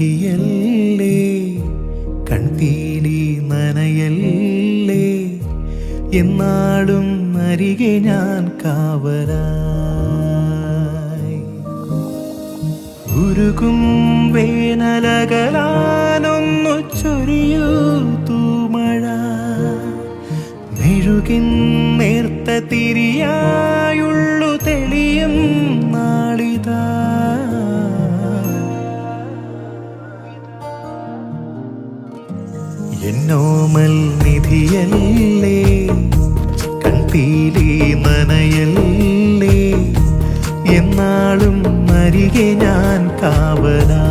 നിധിയല്ലേ കൺപീലി നനയല്ലേ? എന്നാടും അരികെ ഞാൻ കാവലായി. ഉരുകും വേനലകലാനൊന്നു ചൊരിയൂ തൂമഴ. മെഴുകിൻ നേർത്ത തിരിയായുള്ളു എന്നോമൽ നിധിയല്ലേ? കൺപീലി നനയല്ലേ എന്നാളും അരികെ ഞാൻ കാവലാ.